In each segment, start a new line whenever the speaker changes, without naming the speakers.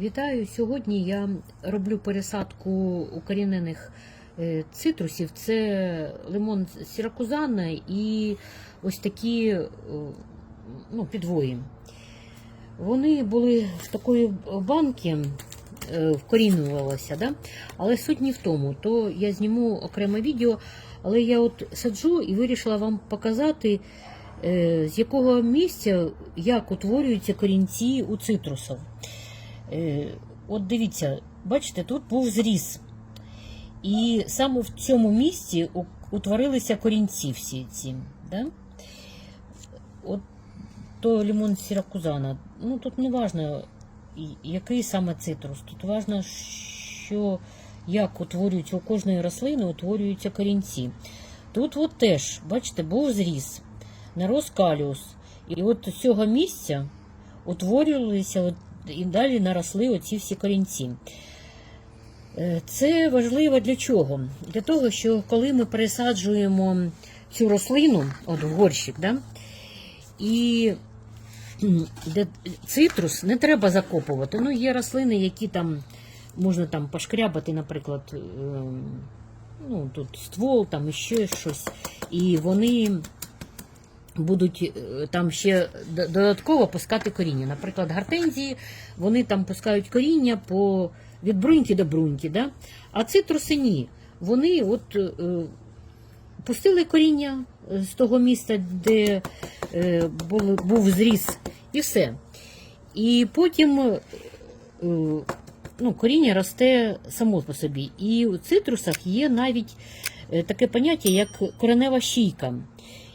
Вітаю! Сьогодні я роблю пересадку укорінених е, цитрусів. Це лимон сіракузана і ось такі е, ну, підвої. Вони були в такої банки, е, вкорінювалися, да? але суть не в тому. То я зніму окреме відео, але я от саджу і вирішила вам показати, з якого місця як утворюються корінці у цитрусів. Е, От дивіться, бачите, тут був зріз. І саме в цьому місці утворилися корінці всі ці. Да? От то лимон сіракузана. Ну тут не важно, який саме цитрус. Тут важно, що як утворюються у кожної рослини, утворюються корінці. Тут от теж, бачите, був зріз, нарос каліус. І от з цього місця утворювалися і далі наросли оці всі корінці. Е, Це важливо для чого? Для того, що коли ми пересаджуємо цю рослину, от в горщик, да, і цитрус не треба закопувати. Ну, є рослини, які там можна там пошкрябати, наприклад, ем, ну, тут ствол, там іще щось, і вони будуть е, там ще додатково пускати коріння. Наприклад, гортензії, вони там пускають коріння по від бруньки до бруньки, да? а цитруси ні. Вони от е, пустили коріння е, з того місця, де е, були, був зріз, і все. І потім е, ну, коріння росте само по собі. І у цитрусах є навіть е, таке поняття, як коренева щійка.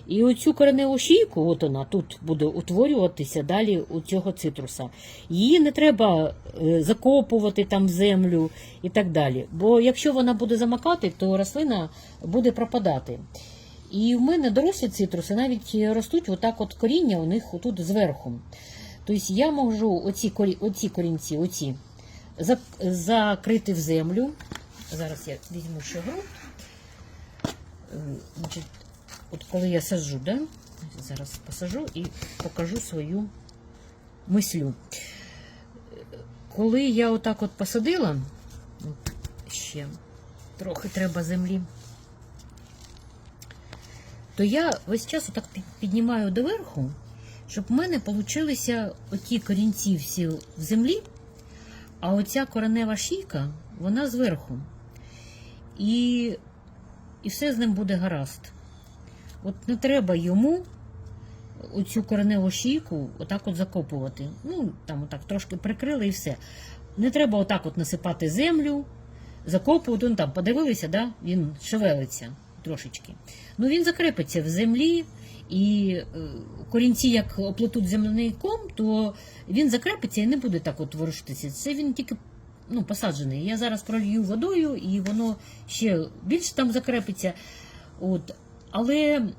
І оцю кореневу шийку, от вона тут буде утворюватися далі у цього цитруса. Її не треба е, закопувати там в землю і так далі. Бо якщо вона буде замакати, то рослина буде пропадати. І в мене дорослі цитруси навіть ростуть отак от коріння у них тут зверху. Тобто я можу оці, оці корінці, оці, закрити в землю. Зараз я візьму ще ґрунт. От коли я саджу, да? зараз посажу і покажу свою мислю. Коли я отак от посадила, ще трохи треба землі, то я весь час отак піднімаю доверху, щоб в мене получилися оті корінці всі в землі, а оця коренева шийка, вона зверху. І, і все з ним буде гаразд. От не треба йому оцю кореневу шийку отак от закопувати. Ну, там отак трошки прикрили і все. Не треба отак от насипати землю, закопувати. Ну там подивилися, да? він шевелиться трошечки. Ну він закрепиться в землі, і е, корінці, як оплетуть земляний ком, то він закрепиться і не буде так от ворушитися. Це він тільки ну, посаджений. Я зараз пролью водою, і воно ще більше там закрепиться. От. Але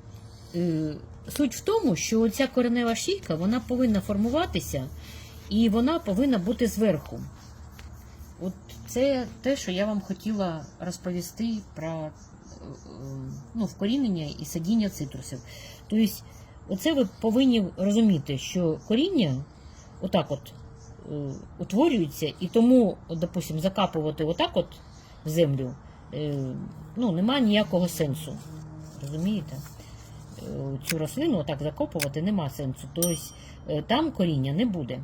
е, суть в тому, що ця коренева шийка вона повинна формуватися і вона повинна бути зверху. От це те, що я вам хотіла розповісти про е, ну, вкорінення і садіння цитрусів. Тобто, оце ви повинні розуміти, що коріння отак от е, утворюється, і тому, от, допустим, закапувати отак от в землю е, ну, немає ніякого сенсу. Розумієте? Е, Цю рослину отак закопувати нема сенсу. Тобто е, там коріння не буде.